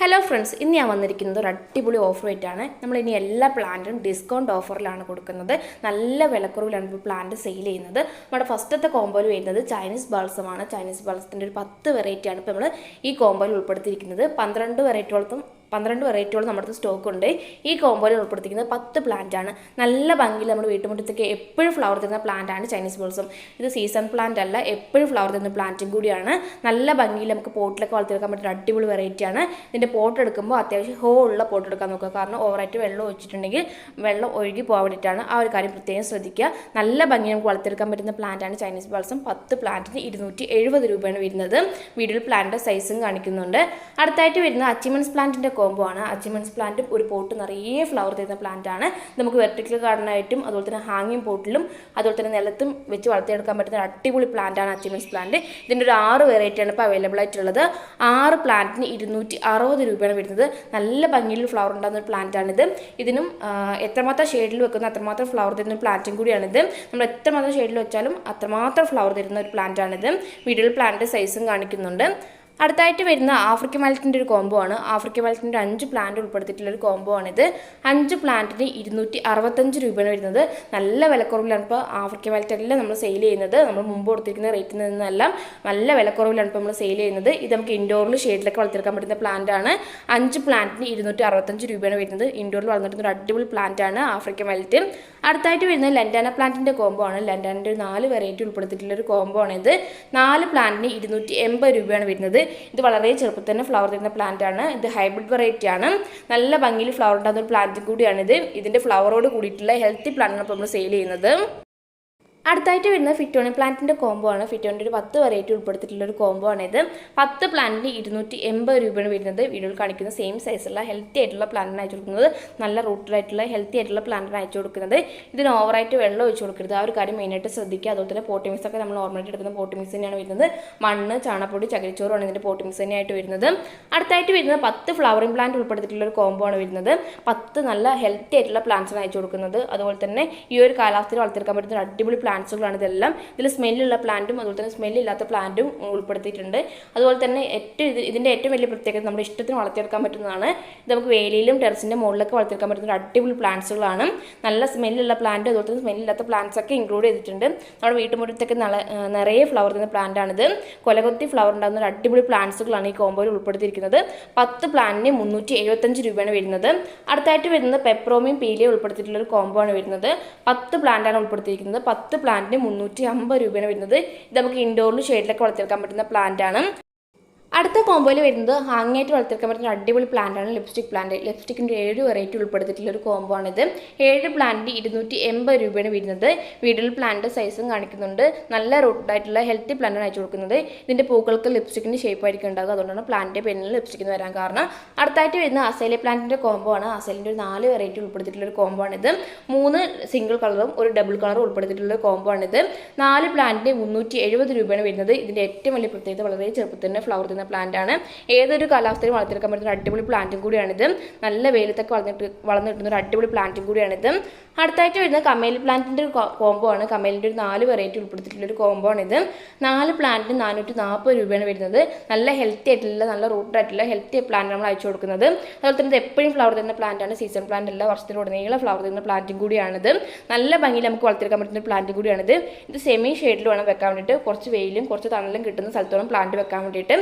Hello friends ഇന്ന് ഞാൻ വന്നിരിക്കുന്നത് ഒരു അടിപൊളി ഓഫർ ആയിട്ടാണ്. നമ്മൾ ഇനി എല്ലാ പ്ലാന്റും ഡിസ്കൗണ്ട് ഓഫറിലാണ് കൊടുക്കുന്നത്. നല്ല വിലക്കുറവിലാണ് ഇപ്പോൾ പ്ലാന്റ് സെയിൽ ചെയ്യുന്നത്. നമ്മുടെ ഫസ്റ്റത്തെ കോമ്പോയിൽ വരുന്നത് ചൈനീസ് ബാൾസമാണ് ചൈനീസ് ബാൾസത്തിന്റെ ഒരു പത്ത് വെറൈറ്റിയാണ് ഇപ്പോൾ നമ്മൾ ഈ കോമ്പോയിൽ ഉൾപ്പെടുത്തിയിരിക്കുന്നത്. പന്ത്രണ്ട് വെറൈറ്റിയോളത്തും പന്ത്രണ്ട് വെറൈറ്റിയോളം നമ്മുടെ അടുത്ത് സ്റ്റോക്ക് ഉണ്ട് ഈ കോമ്പോയിൽ ഉൾപ്പെടുത്തിക്കുന്നത് പത്ത് പ്ലാന്റ് ആണ്. നല്ല ഭംഗിയിൽ നമ്മുടെ വീട്ടുമുറ്റത്തേക്ക് എപ്പോഴും ഫ്ലവർ തരുന്ന പ്ലാന്റ് ആണ് ചൈനീസ് ബോൾസും ഇത് സീസൺ പ്ലാന്റ് അല്ല എപ്പോഴും ഫ്ലവർ തരുന്ന പ്ലാന്റും കൂടിയാണ്. നല്ല ഭംഗിയിൽ നമുക്ക് പോട്ടിലൊക്കെ വളർത്തിയെടുക്കാൻ പറ്റുന്ന അടിപൊളി വെറൈറ്റി ആണ്. ഇതിന്റെ പോട്ട് എടുക്കുമ്പോൾ അത്യാവശ്യം ഹോ ഉള്ള പോട്ട് എടുക്കാൻ നോക്കുക. കാരണം ഓവറായിട്ട് വെള്ളം ഒഴിച്ചിട്ടുണ്ടെങ്കിൽ വെള്ളം ഒഴുകി പോകാൻ വേണ്ടിയിട്ടാണ് ആ ഒരു കാര്യം പ്രത്യേകം ശ്രദ്ധിക്കുക. നല്ല ഭംഗി നമുക്ക് വളർത്തിയെടുക്കാൻ പറ്റുന്ന പ്ലാന്റ് ആണ് ചൈനീസ് ബോൾസും പത്ത് പ്ലാന്റിന് ഇരുന്നൂറ്റി എഴുപത് രൂപയാണ് വരുന്നത്. വീഡിയോയിൽ പ്ലാന്റിന്റെ സൈസും കാണിക്കുന്നുണ്ട്. അടുത്തായിട്ട് വരുന്ന അച്ചിമൻസ് പ്ലാന്റിന്റെ കോംബോ ആണ്. അച്ചിമൻസ് പ്ലാന്റും ഒരു പോട്ട് നിറയെ ഫ്ലവർ തരുന്ന പ്ലാന്റ് ആണ്. നമുക്ക് വെർട്ടിക്കൽ ഗാർഡനായിട്ടും അതുപോലെ തന്നെ ഹാങ്ങിങ് പോട്ടിലും അതുപോലെ തന്നെ നിലത്തും വെച്ച് വളർത്തിയെടുക്കാൻ പറ്റുന്ന ഒരു അടിപൊളി പ്ലാന്റ് ആണ് അച്ചിമൻസ് പ്ലാന്റ് ഇതിന്റെ ഒരു ആറ് വെറൈറ്റിയാണ് ഇപ്പോൾ അവൈലബിൾ ആയിട്ടുള്ളത്. ആറ് പ്ലാന്റിന് ഇരുന്നൂറ്റി അറുപത് രൂപയാണ് വരുന്നത്. നല്ല ഭംഗിയിൽ ഫ്ലവർ ഉണ്ടാകുന്ന ഒരു പ്ലാന്റ് ആണിത്. ഇതിനും എത്രമാത്രം ഷെയ്ഡിൽ വെക്കുന്ന അത്രമാത്രം ഫ്ലവർ തരുന്ന ഒരു പ്ലാന്റും കൂടിയാണിത്. നമ്മൾ എത്രമാത്രം ഷെയ്ഡിൽ വെച്ചാലും അത്രമാത്രം ഫ്ലവർ തരുന്ന ഒരു പ്ലാന്റ് ആണിത്. വീഡിയോയിൽ പ്ലാന്റ് സൈസും കാണിക്കുന്നുണ്ട്. അടുത്തായിട്ട് വരുന്ന ആഫ്രിക്കൻ മലത്തിന്റെ ഒരു കോംബോ ആണ്. ആഫ്രിക്കൻ മലത്തിന്റെ അഞ്ച് പ്ലാന്റ് ഉൾപ്പെടുത്തിയിട്ടുള്ള ഒരു കോംബോ ആണിത്. അഞ്ച് പ്ലാന്റിന് ഇരുന്നൂറ്റി അറുപത്തഞ്ച് രൂപയാണ് വരുന്നത്. നല്ല വിലക്കുറവിലാണ് ഇപ്പോൾ ആഫ്രിക്കൻ മലത്തെല്ലാം നമ്മൾ സെയിൽ ചെയ്യുന്നത്. നമ്മൾ മുമ്പ് കൊടുത്തിരിക്കുന്ന റേറ്റിൽ നിന്നെല്ലാം നല്ല വിലക്കുറവിലാണ് ഇപ്പോൾ നമ്മൾ സെയിൽ ചെയ്യുന്നത്. ഇത് നമുക്ക് ഇൻഡോറിൽ ഷെയ്ഡിലൊക്കെ വളർത്തിയെടുക്കാൻ പറ്റുന്ന പ്ലാന്റ് ആണ്. അഞ്ച് പ്ലാന്റിന് ഇരുന്നൂറ്റി അറുപത്തഞ്ച് രൂപയാണ് വരുന്നത്. ഇൻഡോറിൽ വളർന്നിട്ടുന്ന ഒരു അടിപൊളി പ്ലാന്റ് ആണ് ആഫ്രിക്കൻ മലറ്റ് അടുത്തായിട്ട് വരുന്നത് ലണ്ടാന പ്ലാന്റിന്റെ കോംബോ ആണ്. ലണ്ടാനിന്റെ ഒരു നാല് വെറൈറ്റി ഉൾപ്പെടുത്തിയിട്ടുള്ള ഒരു കോംബോ ആണ് ഇത്. നാല് പ്ലാന്റിന് ഇരുന്നൂറ്റി എൺപത് രൂപയാണ് വരുന്നത്. ഇത് വളരെ ചെറുപ്പത്തിൽ തന്നെ ഫ്ലവർ തരുന്ന പ്ലാന്റ് ആണ്. ഇത് ഹൈബ്രിഡ് വെറൈറ്റി ആണ്. നല്ല ഭംഗിയിൽ ഫ്ലവർ ഉണ്ടാകുന്ന ഒരു പ്ലാന്റ് കൂടിയാണിത്. ഇതിന്റെ ഫ്ലവറോട് കൂടിയിട്ടുള്ള ഹെൽത്തി പ്ലാന്റാണ് ഇപ്പോൾ നമ്മൾ സെയിൽ ചെയ്യുന്നത്. അടുത്തായിട്ട് വരുന്ന ഫിറ്റോണി പ്ലാന്റിന്റെ കോംബോ ആണ്. ഫിറ്റോണിന്റെ ഒരു പത്ത് വെറൈറ്റി ഉൾപ്പെടുത്തിയിട്ടുള്ള ഒരു കോംബോ ആണിത് പത്ത് പ്ലാന്റിന് ഇരുന്നൂറ്റി എൺപത് രൂപയാണ് വരുന്നത്. വീഡിയോയിൽ കാണിക്കുന്ന സെയിം സൈസുള്ള ഹെൽത്തി ആയിട്ടുള്ള പ്ലാന്റിന് അയച്ചു കൊടുക്കുന്നത്. നല്ല റൂട്ടിലായിട്ടുള്ള ഹെൽത്തി ആയിട്ടുള്ള പ്ലാന്റിന് അയച്ചു കൊടുക്കുന്നത്. ഇതിന് ഓവറായിട്ട് വെള്ളം ഒഴിച്ചു കൊടുക്കരുത്. ആ ഒരു കാര്യം മെയിനായിട്ട് ശ്രദ്ധിക്കുക. അതുപോലെ തന്നെ പോട്ടി മിക്സ് ഒക്കെ നമ്മൾ നോർമലായിട്ട് എടുക്കുന്ന പോട്ടി മിക്സ് തന്നെയാണ് വരുന്നത്. മണ്ണ് ചാണപ്പൊടി ചകിരിച്ചോറാണ് ഇതിന്റെ പോട്ടി മിക്സ് തന്നെയായിട്ട് വരുന്നത്. അടുത്തായിട്ട് വരുന്നത് പത്ത് ഫ്ലവറിംഗ് പ്ലാന്റ് ഉൾപ്പെടുത്തിയിട്ടുള്ള ഒരു കോംബോ ആണ് വരുന്നത്. പത്ത് നല്ല ഹെൽത്തി ആയിട്ടുള്ള പ്ലാന്റ്സാണ് അയച്ചു കൊടുക്കുന്നത്. അതുപോലെ തന്നെ ഈ ഒരു കാലാവസ്ഥയിൽ വളർത്തിയെടുക്കാൻ പറ്റുന്ന അടിപൊളി പ്ലാന്റ്സുകളാണ് ഇതെല്ലാം. ഇതിൽ സ്മെല്ലുള്ള പ്ലാന്റും അതുപോലെ തന്നെ സ്മെല്ലില്ലാത്ത പ്ലാന്റും ഉൾപ്പെടുത്തിയിട്ടുണ്ട്. അതുപോലെ തന്നെ ഏറ്റവും ഇത് ഇതിന്റെ ഏറ്റവും വലിയ പ്രത്യേകത നമ്മുടെ ഇഷ്ടത്തിന് വളർത്തിയെടുക്കാൻ പറ്റുന്നതാണ്. ഇത് നമുക്ക് വേലിയിലും ടെറസിന്റെ മുകളിലൊക്കെ വളർത്തിയെടുക്കാൻ പറ്റുന്ന അടിപൊളി പ്ലാന്റ്സുകളാണ് നല്ല സ്മെല്ലുള്ള പ്ലാന്റ് അതുപോലെ തന്നെ സ്മെല്ലില്ലാത്ത പ്ലാന്റ്സ് ഒക്കെ ഇൻക്ലൂഡ് ചെയ്തിട്ടുണ്ട്. നമ്മുടെ വീട്ടുമുറ്റത്തൊക്കെ നിറയെ ഫ്ലവർ തരുന്ന പ്ലാന്റ് ആണിത്. കൊലകൊത്തി ഫ്ലവർ ഉണ്ടാകുന്ന ഒരു അടിപൊളി പ്ലാന്റ്സുകളാണ് ഈ കോമ്പോയിൽ ഉൾപ്പെടുത്തിയിരിക്കുന്നത്. പത്ത് പ്ലാന്റിന് മുന്നൂറ്റി എഴുപത്തഞ്ച് രൂപയാണ് വരുന്നത്. അടുത്തായിട്ട് വരുന്നത് പെപ്രോമിയും പീലിയും ഉൾപ്പെടുത്തിയിട്ടുള്ള ഒരു കോമ്പോ ആണ് വരുന്നത്. പത്ത് പ്ലാന്റാണ് ഉൾപ്പെടുത്തിയിരിക്കുന്നത്. പത്ത് പ്ലാന്റിന് മുന്നൂറ്റി അമ്പത് രൂപയാണ് വരുന്നത്. ഇത് നമുക്ക് ഇൻഡോറിൽ ഷെയ്ഡിലൊക്കെ വളർത്തിയെടുക്കാൻ പറ്റുന്ന പ്ലാന്റ് ആണ്. അടുത്ത കോംബോയിൽ വരുന്നത് ഹാങ്ങായിട്ട് വളർത്തിയെടുക്കാൻ പറ്റുന്ന അടിപൊളി പ്ലാന്റാണ് ലിപ്സ്റ്റിക് പ്ലാന്റ് ലിപ്സ്റ്റിക്കിന്റെ ഏഴ് വെറൈറ്റി ഉൾപ്പെടുത്തിയിട്ടുള്ള ഒരു കോംബോ ആണിത് ഏഴ് പ്ലാന്റ് ഇരുന്നൂറ്റി എൺപത് രൂപയാണ് വരുന്നത്. വീഡിയോയിൽ പ്ലാന്റ് സൈസും കാണിക്കുന്നുണ്ട്. നല്ല റൂട്ടായിട്ടുള്ള ഹെൽത്തി പ്ലാന്റാണ് അയച്ചു കൊടുക്കുന്നത്. ഇതിന്റെ പൂക്കൾക്ക് ലിപ്സ്റ്റിക്കിന്റെ ഷേപ്പ് ആയിരിക്കും ഉണ്ടാകുക അതുകൊണ്ടാണ് പ്ലാന്റിന്റെ പെണ്ണിൽ ലിപ്സ്റ്റിക് എന്ന് വരാൻ കാരണം. അടുത്തായിട്ട് വരുന്ന അസൈലി പ്ലാന്റിന്റെ കോംബോ ആണ്. അസൈലിന്റെ ഒരു നാല് വെറൈറ്റി ഉൾപ്പെടുത്തിയിട്ടുള്ള ഒരു കോംബോ ആണിത് മൂന്ന് സിംഗിൾ കളറും ഒരു ഡബിൾ കളറും ഉൾപ്പെടുത്തിയിട്ടുള്ള ഒരു കോംബോ ആണിത് നാല് പ്ലാന്റിന് മുന്നൂറ്റി എഴുപത് രൂപയാണ് വരുന്നത്. ഇതിന്റെ ഏറ്റവും വലിയ പ്രത്യേകത വളരെ ചെറുപ്പത്തിൽ തന്നെ ഫ്ലവർ തരുന്ന പ്ലാന്റ് ആണ്. ഏതൊരു കാലാവസ്ഥയിലും വളർത്തിയെടുക്കാൻ പറ്റുന്ന ഒരു അടിപൊളി പ്ലാന്റും കൂടിയാണിത്. നല്ല വെയിലത്തൊക്കെ വളർന്നിട്ട് വളർന്നു കിട്ടുന്ന ഒരു അടിപൊളി പ്ലാന്റും കൂടിയാണിത്. അടുത്തായിട്ട് വരുന്ന കമേൽ പ്ലാന്റിന്റെ ഒരു കോംബോ ആണ് കമേലിന്റെ ഒരു നാല് വെറൈറ്റി ഉൾപ്പെടുത്തിയിട്ടുള്ള ഒരു കോംബോ ആണിത് നാല് പ്ലാന്റിന് നാനൂറ്റി നാൽപ്പത് രൂപയാണ് വരുന്നത്. നല്ല ഹെൽത്തി ആയിട്ടുള്ള നല്ല റൂട്ട് ആയിട്ടുള്ള ഹെൽത്തി പ്ലാന്റ് നമ്മൾ അയച്ചു കൊടുക്കുന്നത്. അതുപോലെ തന്നെ എപ്പോഴും ഫ്ലവർ തരുന്ന പ്ലാന്റ് ആണ്. സീസൺ പ്ലാന്റ് അല്ല വർഷത്തിലുടനീളം ഫ്ലവർ തരുന്ന പ്ലാന്റും കൂടിയാണിത്. നല്ല ഭംഗിയിൽ നമുക്ക് വളർത്തിയെടുക്കാൻ പറ്റുന്ന പ്ലാന്റും കൂടിയാണിത്. ഇത് സെമി ഷെയ്ഡിൽ വേണം വെക്കാൻ വേണ്ടിയിട്ട്. കുറച്ച് വെയിലും കുറച്ച് തണലും കിട്ടുന്ന സ്ഥലത്തോളം പ്ലാന്റ് വെക്കാൻ വേണ്ടിയിട്ട്.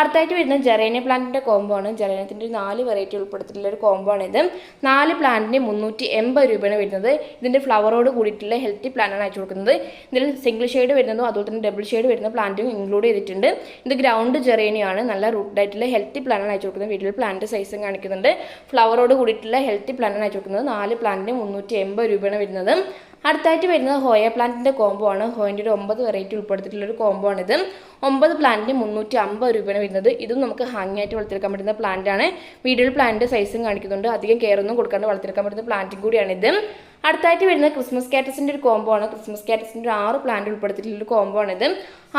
അടുത്തായിട്ട് വരുന്ന ജെറേനിയ പ്ലാന്റിന്റെ കോംബോ ആണ് ജെറേനിയത്തിന്റെ നാല് വെറൈറ്റി ഉൾപ്പെടുത്തിയിട്ടുള്ള ഒരു കോംബോ ആണിത് നാല് പ്ലാന്റിന് മുന്നൂറ്റി എൺപത് രൂപയാണ് വരുന്നത്. ഇതിന്റെ ഫ്ലവറോട് കൂടിയിട്ടുള്ള ഹെൽത്തി പ്ലാന്റാണ് അയച്ചു കൊടുക്കുന്നത്. ഇതിൽ സിംഗിൾ ഷെയ്ഡ് വരുന്നതും അതുപോലെ തന്നെ ഡബിൾ ഷെയ്ഡ് വരുന്ന പ്ലാന്റും ഇൻക്ലൂഡ് ചെയ്തിട്ടുണ്ട്. ഇത് ഗ്രൗണ്ട് ജെറേനിയാണ് നല്ല റൂട്ടായിട്ടുള്ള ഹെൽത്തി പ്ലാന്റാണ് അയച്ചു കൊടുക്കുന്നത്. വീട്ടിൽ പ്ലാന്റ് സൈസും കാണിക്കുന്നുണ്ട്. ഫ്ലവറോട് കൂടിയിട്ടുള്ള ഹെൽത്തി പ്ലാന്റാണ് അയച്ചു കൊടുക്കുന്നത്. നാല് പ്ലാന്റിന് മുന്നൂറ്റി എൺപത് രൂപയാണ് വരുന്നത്. അടുത്തായിട്ട് വരുന്നത് ഹോയ പ്ലാന്റിന്റെ കോംബോ ആണ്. ഹോയിന്റെ ഒരു ഒമ്പത് വെറൈറ്റി ഉൾപ്പെടുത്തിയിട്ടുള്ള ഒരു കോംബോ ആണിത്. ഒമ്പത് പ്ലാന്റിന് മുന്നൂറ്റി അമ്പത് രൂപയാണ് വരുന്നത്. ഇതും നമുക്ക് ഹാങ് ആയിട്ട് വളർത്തിയെടുക്കാൻ പറ്റുന്ന പ്ലാന്റ് ആണ്. വീഡിയോയിൽ പ്ലാന്റിന്റെ സൈസും കാണിക്കുന്നുണ്ട്. അധികം കെയർ ഒന്നും കൊടുക്കാണ്ട് വളർത്തിയെടുക്കാൻ പറ്റുന്ന പ്ലാന്റും ഇത്. അടുത്തായിട്ട് വരുന്നത് ക്രിസ്മസ് കാറ്റസിന്റെ ഒരു കോംബോ ആണ്. ക്രിസ്മസ് കാറ്റസിന്റെ ഒരു ആറ് പ്ലാന്റ് ഉൾപ്പെടുത്തിയിട്ടുള്ള ഒരു കോംബോ ആണിത്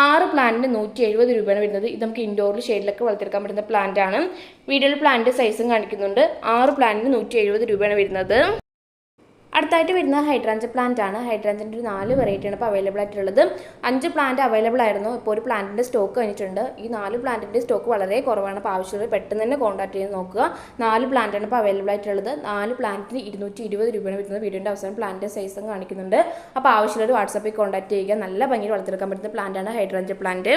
ആറ് പ്ലാന്റിന് നൂറ്റി എഴുപത് രൂപയാണ് വരുന്നത്. ഇത് നമുക്ക് ഇൻഡോറിൽ ഷെയ്ഡിലൊക്കെ വളർത്തിയെടുക്കാൻ പറ്റുന്ന പ്ലാന്റ് ആണ്. വീഡിയോയിൽ പ്ലാന്റ് സൈസും കാണിക്കുന്നുണ്ട്. ആറ് പ്ലാന്റിന് നൂറ്റി രൂപയാണ് വരുന്നത്. അടുത്തായിട്ട് വരുന്നത് ഹൈഡ്രാഞ്ച് പ്ലാന്റ് ആണ്. ഹൈഡ്രാഞ്ചിന്റെ ഒരു നാല് വെറൈറ്റിയാണ് ഇപ്പോൾ അവൈലബിൾ ആയിട്ടുള്ളത്. അഞ്ച് പ്ലാന്റ് അവൈലബിൾ ആയിരുന്നു. ഇപ്പോൾ ഒരു പ്ലാന്റിന്റെ സ്റ്റോക്ക് കഴിഞ്ഞിട്ടുണ്ട്. ഈ നാല് പ്ലാന്റിന്റെ സ്റ്റോക്ക് വളരെ കുറവാണ്. അപ്പോൾ ആവശ്യമുള്ളത് പെട്ടെന്ന് തന്നെ കോൺടാക്ട് ചെയ്ത് നോക്കുക. നാല് പ്ലാന്റാണ് ഇപ്പോൾ അവൈലബിൾ ആയിട്ടുള്ളത്. നാല് പ്ലാന്റിന് ഇരുന്നൂറ്റി ഇരുപത് രൂപയാണ് വരുന്നത്. വീഡിയോന്റെ അവസാനം പ്ലാന്റിന്റെ സൈസും കാണിക്കുന്നുണ്ട്. അപ്പോൾ ആവശ്യമുള്ളവർ വാട്സാപ്പിൽ കോൺടാക്ട് ചെയ്യുക. നല്ല ഭംഗിയിൽ വളർത്തിയെടുക്കാൻ പറ്റുന്ന പ്ലാന്റാണ് ഹൈഡ്രാഞ്ച് പ്ലാന്റ്